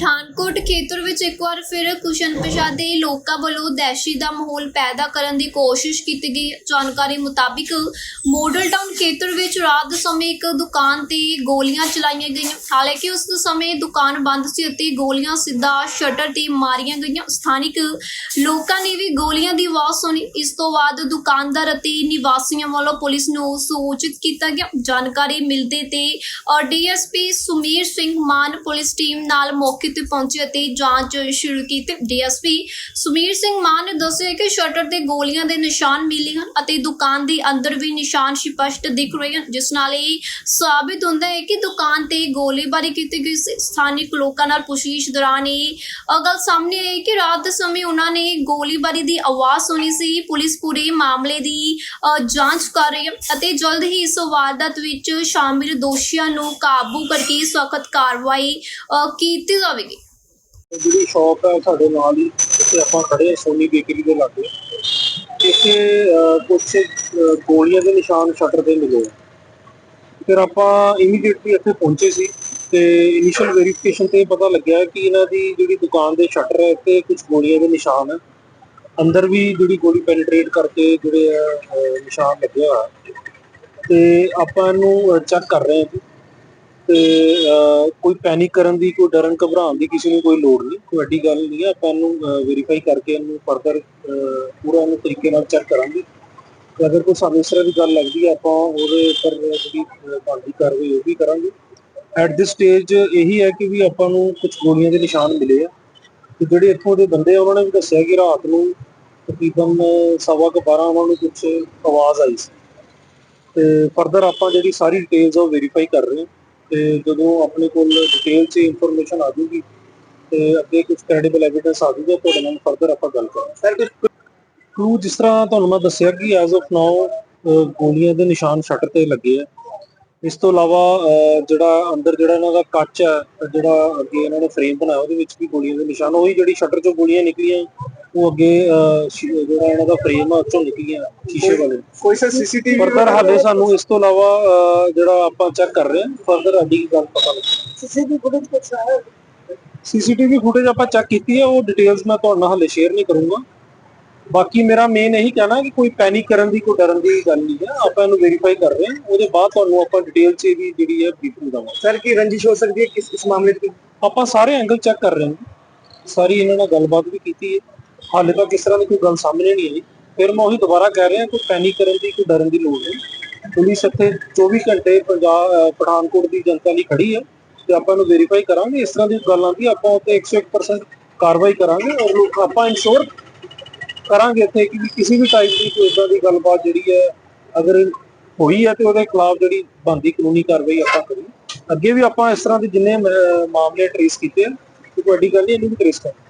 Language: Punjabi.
ਪਠਾਨਕੋਟ ਖੇਤਰ ਵਿੱਚ ਇੱਕ ਵਾਰ ਫਿਰ ਕੁਸ਼ਨ ਦੇ ਲੋਕਾਂ ਵੱਲੋਂ ਦਹਿਸ਼ੀ ਦਾ ਮਾਹੌਲ ਪੈਦਾ ਕਰਨ ਦੀ ਕੋਸ਼ਿਸ਼ ਕੀਤੀ ਗਈ। ਜਾਣਕਾਰੀ ਮੁਤਾਬਿਕ ਮਾਡਲ ਟਾਊਨ ਖੇਤਰ ਵਿੱਚ ਰਾਤ ਦੇ ਸਮੇਂ ਇੱਕ ਦੁਕਾਨ ਤੇ ਗੋਲੀਆਂ ਚਲਾਈਆਂ ਗਈਆਂ। ਹਾਲਾਂਕਿ ਉਸ ਸਮੇਂ ਦੁਕਾਨ ਬੰਦ ਸੀ ਅਤੇ ਗੋਲੀਆਂ ਸਿੱਧਾ ਸ਼ਟਰ ਤੇ ਮਾਰੀਆਂ ਗਈਆਂ। ਸਥਾਨਿਕ ਲੋਕਾਂ ਨੇ ਵੀ ਗੋਲੀਆਂ ਦੀ ਆਵਾਜ਼ ਸੁਣੀ। ਇਸ ਤੋਂ ਬਾਅਦ ਦੁਕਾਨਦਾਰ ਅਤੇ ਨਿਵਾਸੀਆਂ ਵੱਲੋਂ ਪੁਲਿਸ ਨੂੰ ਸੂਚਿਤ ਕੀਤਾ ਗਿਆ। ਜਾਣਕਾਰੀ ਮਿਲਦੇ ਤੇ DSP Sumir Singh Mann police team ਨਾਲ ਮੌਕੇ ਤੇ ਪਹੁੰਚੇ ਅਤੇ ਜਾਂਚ ਸ਼ੁਰੂ ਕੀਤੀ। ਡੀਐਸਪੀ ਸੁਮੀਰ ਸਿੰਘ ਮਾਨ ਨੇ ਦੱਸਿਆ ਕਿ ਸ਼ਟਰ ਤੇ ਗੋਲੀਆਂ ਦੇ ਨਿਸ਼ਾਨ ਮਿਲੇ ਹਨ ਅਤੇ ਦੁਕਾਨ ਦੇ ਅੰਦਰ ਵੀ ਨਿਸ਼ਾਨ ਸਪਸ਼ਟ ਦਿਖ ਰਹੇ ਹਨ, ਜਿਸ ਨਾਲ ਇਹ ਸਾਬਿਤ ਹੁੰਦਾ ਹੈ ਕਿ ਦੁਕਾਨ ਤੇ ਗੋਲੀਬਾਰੀ ਕੀਤੀ ਗਈ ਸੀ, ਸਥਾਨਿਕ ਲੋਕਾਂ ਨਾਲ ਪੁੱਛਗਿੱਛ ਦੌਰਾਨ ਇਹ ਗੱਲ ਸਾਹਮਣੇ ਆਈ ਕਿ ਰਾਤ ਦੇ ਸਮੇਂ ਉਹਨਾਂ ਨੇ ਗੋਲੀਬਾਰੀ ਦੀ ਆਵਾਜ਼ ਸੁਣੀ ਸੀ। ਪੁਲਿਸ ਪੂਰੇ ਮਾਮਲੇ ਦੀ ਜਾਂਚ ਕਰ ਰਹੀ ਹੈ ਅਤੇ ਜਲਦ ਹੀ ਇਸ ਵਾਰਦਾਤ ਵਿੱਚ ਸ਼ਾਮਿਲ ਦੋਸ਼ੀਆਂ ਨੂੰ ਕਾਬੂ ਕਰਕੇ ਸਖਤ ਕਾਰਵਾਈ ਕੀਤੀ ਜਾਵੇ। ਜਾਵੇਗੀ। ਜਿਹੜੀ ਸ਼ਾਪ ਹੈ ਸਾਡੇ ਨਾਲ ਹੀ ਜਿੱਥੇ ਆਪਾਂ ਖੜੇ ਹਾਂ ਸੋਨੀ ਬੇਕਰੀ ਦੇ ਲਾਗੇ। ਇੱਥੇ ਅਹ, ਕੁਛ ਗੋਲੀਆਂ ਦੇ ਨਿਸ਼ਾਨ ਸ਼ਟਰ ਤੇ ਮਿਲੇ ਫਿਰ ਆਪਾਂ ਇਮੀਡੀਏਟਲੀ ਇੱਥੇ ਪਹੁੰਚੇ ਸੀ ਤੇ ਇਨੀਸ਼ੀਅਲ ਵੈਰੀਫਿਕੇਸ਼ਨ ਤੇ ਪਤਾ ਲੱਗਿਆ ਕਿ ਇਹਨਾਂ ਦੀ ਜਿਹੜੀ ਦੁਕਾਨ ਦੇ ਸ਼ਟਰ ਹੈ ਤੇ ਕੁਝ ਗੋਲੀਆਂ ਦੇ ਨਿਸ਼ਾਨ ਹੈ ਅੰਦਰ ਵੀ ਜਿਹੜੀ ਗੋਲੀ ਪੈਨੀਟ੍ਰੇਟ ਕਰਕੇ ਜਿਹੜੇ ਆ, ਨਿਸ਼ਾਨ ਲੱਗੇ ਹੋਇਆ ਤੇ ਆਪਾਂ ਇਹਨੂੰ ਚੈੱਕ ਕਰ ਰਹੇ ਹਾਂ ਜੀ। ਤੇ ਕੋਈ ਪੈਨਿਕ ਕਰਨ ਦੀ ਕੋਈ ਡਰਨ ਘਬਰਾਉਣ ਦੀ ਕਿਸੇ ਨੂੰ ਕੋਈ ਲੋੜ ਨਹੀਂ। ਕੋਈ ਵੱਡੀ ਗੱਲ ਨਹੀਂ ਹੈ ਆਪਾਂ ਇਹਨੂੰ ਵੈਰੀਫਾਈ ਕਰਕੇ ਇਹਨੂੰ ਫਰਦਰ ਪੂਰਾ ਇਹਨੂੰ ਤਰੀਕੇ ਨਾਲ ਚੈੱਕ ਕਰਾਂਗੇ। ਤੇ ਅਗਰ ਕੋਈ ਸਾਨੂੰ ਇਸ ਤਰ੍ਹਾਂ ਦੀ ਗੱਲ ਲੱਗਦੀ ਹੈ ਆਪਾਂ ਉਹਦੇ ਉੱਪਰ ਜਿਹੜੀ ਅਹ, ਬਣਦੀ ਕਾਰਵਾਈ ਉਹ ਵੀ ਕਰਾਂਗੇ। ਐਟ ਦਿਸ ਸਟੇਜ ਇਹੀ ਹੈ ਕਿ ਵੀ ਆਪਾਂ ਨੂੰ ਕੁਝ ਗੋਲੀਆਂ ਦੇ ਨਿਸ਼ਾਨ ਮਿਲੇ ਆ। ਤੇ ਜਿਹੜੇ ਇੱਥੋਂ ਦੇ ਬੰਦੇ ਆ ਉਹਨਾਂ ਨੇ ਵੀ ਦੱਸਿਆ ਕਿ ਰਾਤ ਨੂੰ ਤਕਰੀਬਨ ਸਵਾ ਕੁ 12 ਉਹਨਾਂ ਨੂੰ ਕੁਝ ਆਵਾਜ਼ ਆਈ ਸੀ। ਤੇ ਫਰਦਰ ਆਪਾਂ ਜਿਹੜੀ ਸਾਰੀ ਡਿਟੇਲਸ ਉਹ ਵੈਰੀਫਾਈ ਕਰ ਰਹੇ ਹਾਂ। ਤੇ ਜਦੋਂ ਆਪਣੇ ਕੋਲ ਡਿਟੇਲ 'ਚ ਇਨਫੋਰਮੇਸ਼ਨ ਆ ਜੂਗੀ ਤੇ ਅੱਗੇ ਕੁਝ ਕ੍ਰੈਡੀਬਲ ਐਵੀਡੈਂਸ ਆ ਜੂਗਾ ਤੁਹਾਡੇ ਨਾਲ ਫਰਦਰ ਆਪਾਂ ਗੱਲ ਕਰਾਂਗੇ। ਸਰ ਕੁਝ ਕਲੂ ਜਿਸ ਤਰ੍ਹਾਂ ਤੁਹਾਨੂੰ ਮੈਂ ਦੱਸਿਆ ਕਿ ਐਜ਼ ਆਫ ਨਾਓ ਗੋਲੀਆਂ ਦੇ ਨਿਸ਼ਾਨ ਸ਼ਟਰ ਤੇ ਲੱਗੇ ਆ। ਇਸ ਤੋਂ ਇਲਾਵਾ ਅਹ, ਜਿਹੜਾ ਅੰਦਰ ਜਿਹੜਾ ਇਹਨਾਂ ਦਾ ਕੱਚ ਹੈ ਜਿਹੜਾ ਅੱਗੇ ਇਹਨਾਂ ਨੇ ਫਰੇਮ ਬਣਾਇਆ ਉਹਦੇ ਵਿੱਚ ਵੀ ਗੋਲੀਆਂ ਦੇ ਨਿਸ਼ਾਨ ਉਹੀ ਜਿਹੜੀ ਸ਼ਟਰ ਚੋਂ ਗੋਲੀਆਂ ਨਿਕਲੀਆਂ ਉਹ ਅੱਗੇ ਅਹ, ਸ਼ੀ- ਜਿਹੜਾ ਇਹਨਾਂ ਦਾ ਫਰੇਮ ਆ ਚੋਂ ਨਿਕਲੀਆਂ ਸ਼ੀਸ਼ੇ ਵਾਲੇ। ਕੋਈ ਸਰ ਸੀਸੀਟੀਵੀ ਫਰਦਰ ਹਾਲੇ ਸਾਨੂੰ ਇਸ ਤੋਂ ਇਲਾਵਾ ਅਹ, ਜਿਹੜਾ ਆਪਾਂ ਚੈੱਕ ਕਰ ਰਹੇ ਹਾਂ ਫਰਦਰ ਅੱਡੀ ਗੱਲ ਪਤਾ ਲੱਗ। ਸੀਸੀਟੀਵੀ ਫੁਟੇਜ ਕੁਛ ਹੈ? ਸੀਸੀਟੀਵੀ ਫੁਟੇਜ ਆਪਾਂ ਚੈੱਕ ਕੀਤੀ ਹੈ ਉਹ ਡਿਟੇਲਸ ਮੈਂ ਤੁਹਾਡੇ ਨਾਲ ਹਾਲੇ ਸ਼ੇਅਰ ਨਹੀਂ ਕਰੂੰਗਾ। ਬਾਕੀ ਮੇਰਾ ਮੇਨ ਇਹੀ ਕਹਿਣਾ ਕਿ ਕੋਈ ਪੈਨਿਕ ਕਰਨ ਦੀ ਕੋਈ ਡਰਨ ਦੀ ਗੱਲ ਨਹੀਂ ਹੈ। ਆਪਾਂ ਇਹਨੂੰ ਵੈਰੀਫਾਈ ਕਰ ਰਹੇ ਹਾਂ। ਉਹਦੇ ਬਾਅਦ ਤੁਹਾਨੂੰ ਆਪਾਂ ਡਿਟੇਲ 'ਚ ਵੀ ਜਿਹੜੀ ਹੈ ਬਰੀਫਿੰਗ ਦਵਾਂਗੇ। ਸਰ ਕੀ ਰੰਜਿਸ਼ ਹੋ ਸਕਦੀ ਹੈ ਕਿਸ ਇਸ ਮਾਮਲੇ 'ਚ? ਆਪਾਂ ਸਾਰੇ ਐਂਗਲ ਚੈੱਕ ਕਰ ਰਹੇ ਹਾਂ। ਸਾਰੀ ਇਹਨਾਂ ਨਾਲ ਗੱਲਬਾਤ ਵੀ ਕੀਤੀ ਹੈ। ਹਾਲੇ ਤੱਕ ਇਸ ਤਰ੍ਹਾਂ ਦੀ ਕੋਈ ਗੱਲ ਸਾਹਮਣੇ ਨਹੀਂ ਆਈ। ਫਿਰ ਮੈਂ ਉਹੀ ਦੁਬਾਰਾ ਕਹਿ ਰਿਹਾ, ਕੋਈ ਪੈਨਿਕ ਕਰਨ ਦੀ, ਕੋਈ ਡਰਨ ਦੀ ਲੋੜ ਨਹੀਂ। ਪੁਲਿਸ ਇੱਥੇ 24 ਘੰਟੇ ਪੰਜਾਬ ਪਠਾਨਕੋਟ ਦੀ ਜਨਤਾ ਲਈ ਖੜੀ ਹੈ ਤੇ ਆਪਾਂ ਨੂੰ ਵੈਰੀਫਾਈ ਕਰਾਂਗੇ। ਇਸ ਤਰ੍ਹਾਂ ਦੀ ਗੱਲ ਆਉਂਦੀ ਆਪਾਂ ਉੱਤੇ 101% ਕਾਰਵਾਈ ਕਰਾਂਗੇ ਔਰ ਲੋਕ ਆਪਾਂ ਇਨਸ਼ੋਰ ਕਰਾਂਗੇ ਇੱਥੇ ਕਿ ਕਿਸੇ ਵੀ ਟਾਈਪ ਦੀ ਕੋਈ ਇਦਾਂ ਦੀ ਗੱਲਬਾਤ ਜਿਹੜੀ ਹੈ, ਅਗਰ ਹੋਈ ਹੈ ਤੇ ਉਹਦੇ ਖਿਲਾਫ ਜਿਹੜੀ ਬਣਦੀ ਕਾਨੂੰਨੀ ਕਾਰਵਾਈ ਆਪਾਂ ਕਰੀਏ। ਅੱਗੇ ਵੀ ਆਪਾਂ ਇਸ ਤਰ੍ਹਾਂ ਦੇ ਜਿੰਨੇ ਮਾਮਲੇ ਟ੍ਰੇਸ ਕੀਤੇ ਆ, ਤੇ ਗੱਲ ਨਹੀਂ, ਇਹਨੂੰ ਵੀ ਟ੍ਰੇਸ ਕਰਾਂਗੇ।